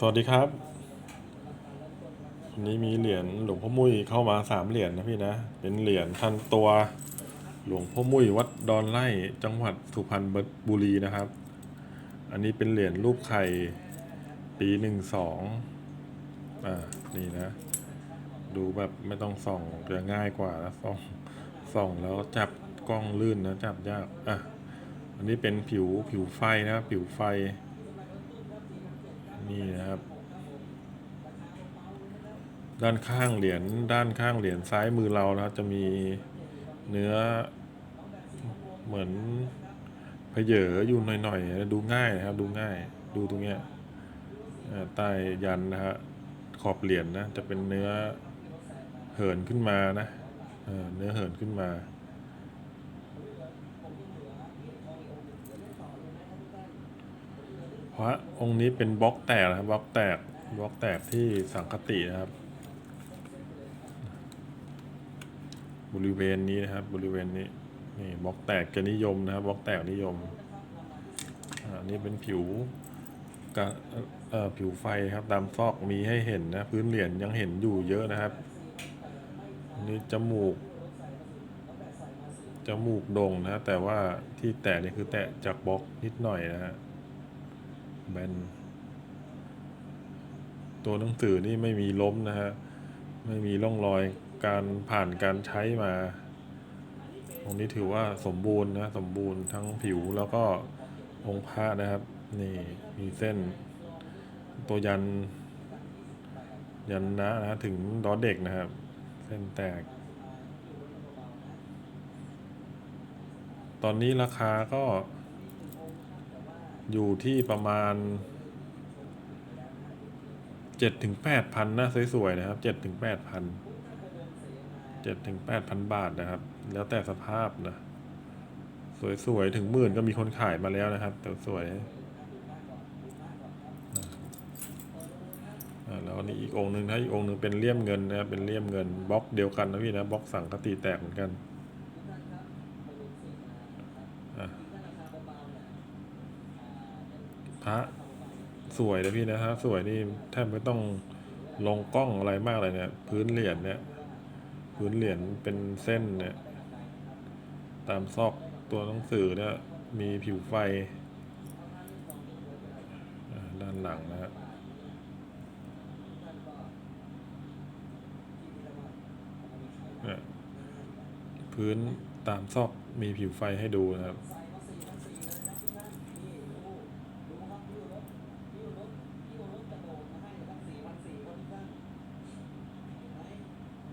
สวัสดีครับวันนี้มีเหรียญหลวงพ่อมุ้ยเข้ามาสามเหรียญนะพี่นะ เป็นเหรียญทันตัวหลวงพ่อมุ้ยวัดดอนไร่จังหวัดสุพรรณบุรีนะครับ อันนี้เป็นเหรียญรูปไข่ปีหนึ่งสองอ่านี่นะ ดูแบบไม่ต้องส่องจะง่ายกว่านะส่องส่องแล้วจับกล้องลื่นนะจับยากอะอันนี้เป็นผิวผิวไฟนะผิวไฟ นี่นะครับ ด้านข้างเหรียญด้านข้างเหรียญซ้ายมือเรานะครับจะมีเนื้อเหมือนเพเยออยู่หน่อยๆดูง่ายนะครับ ดูง่ายดูตรงเนี้ยใต้ยันนะฮะขอบเหรียญนะจะเป็นเนื้อเหินขึ้นมานะเเนื้อเหินขึ้นมาพระองค์นี้เป็นบล็อกแตกนะครับบล็อกแตกบล็อกแตกที่สังคตินะครับ บริเวณนี้นะครับ บริเวณนี้นี่บล็อกแตกจะนิยมนะครับบล็อกแตกนิยมอ่านี่เป็นผิวกะผิวไฟครับตามซอกมีให้เห็นนะพื้นเหรียญยังเห็นอยู่เยอะนะครับนนี่จมูกจมูกโด่งนะแต่ว่าที่แตะนี่คือแตะจากบล็อกนิดหน่อยนะฮะแบนตัวหนังสือนี่ไม่มีล้มนะฮะไม่มีร่องรอย การผ่านการใช้มา ตรงนี้ถือว่าสมบูรณ์นะสมบูรณ์ทั้งผิวแล้วก็องค์พระนะครับ นี่มีเส้น ตัวยัน ยันนะนะถึงดอเด็กนะครับ เส้นแตก ตอนนี้ราคาก็อยู่ที่ประมาณเจ็ดถึงแปดพันนะสวยๆนะครับเจ็ดถึงแปดพัน เจ็ดถึงแปดพันบาทนะครับ แล้วแต่สภาพนะ สวยๆ ถึงหมื่นก็มีคนขายมาแล้วนะครับ แต่สวยแล้วนี้อีกองหนึ่งถ้าอีกองหนึ่งเป็นเลี่ยมเงินนะครับเป็นเลี่ยมเงินบล็อกเดียวกันนะพี่นะบล็อกสังกติแตกเหมือนกันพระสวยนะพี่นะฮะสวยนี่แทบไม่ต้องลงกล้องอะไรมากเลยเนี่ย พื้นเหรียญเนี่ย พื้นเหรียญเป็นเส้นเนี่ย ตามซอกตัวหนังสือเนี่ย มีผิวไฟ ด้านหลังนะฮะพื้นตามซอกมีผิวไฟให้ดูนะครับ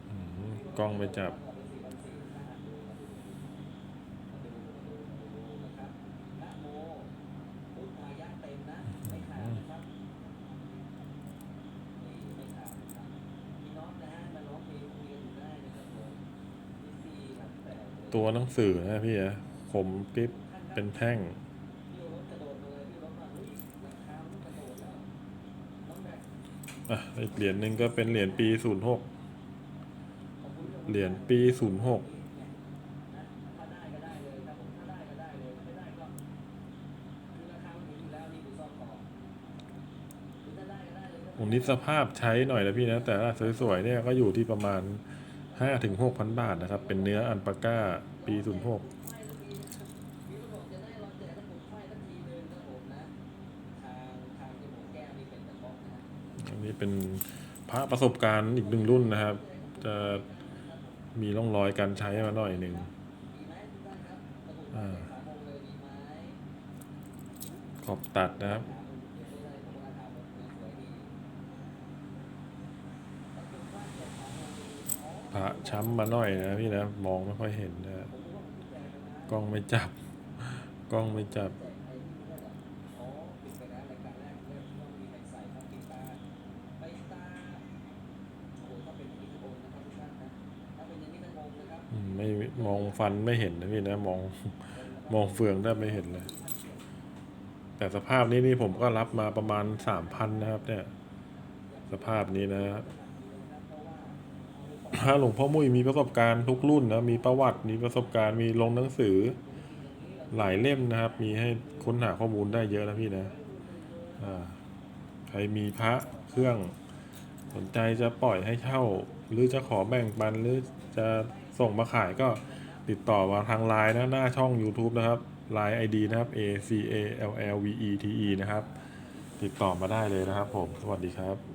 อืม กล้องไม่จับ ตัวหนังสือนะพี่อะคมกริบเป็นแท่งอะอีกเหรียญหนึ่งก็เป็นเหรียญปีศูนย์หก เหรียญปีศูนย์หกผมนี้สภาพใช้หน่อยนะพี่นะ แต่ถ้าสวยๆเนี่ยก็อยู่ที่ประมาณห้าถึงหกพันบาทนะครับ เป็นเนื้ออันปาก้าปีศูนย์หกอันนี้เป็นพระประสบการณ์อีกหนึ่งรุ่นนะครับ จะ มีร่องรอยการใช้มาหน่อยหนึ่งอขอบตัดนะครับพระช้ำมาหน่อยนะพี่นะ มองไม่ค่อยเห็นนะ กล้องไม่จับ กล้องไม่จับ อื มองฟันไม่เห็นนะพี่นะมองมองเฟืองได้ไม่เห็นเลย แต่สภาพนี้นี่ผมก็รับมาประมาณสามพันนะครับ เนี่ย สภาพนี้นะพระหลวงพ่อมุ้ยมีประสบการณ์ทุกรุ่นนะมีประวัติมีประสบการณ์มีลงหนังสือ หลายเล่มนะครับ มีให้ค้นหาข้อมูลได้เยอะนะพี่นะอ่าใครมีพระเครื่องสนใจจะปล่อยให้เช่า หรือจะขอแบ่งปันหรือจะ ส่งมาขายก็ติดต่อมาทางไลน์นะหน้าช่อง YouTube นะครับไลน์ ID นะครับ A C A L L V E T E นะครับ ติดต่อมาได้เลยนะครับผม สวัสดีครับ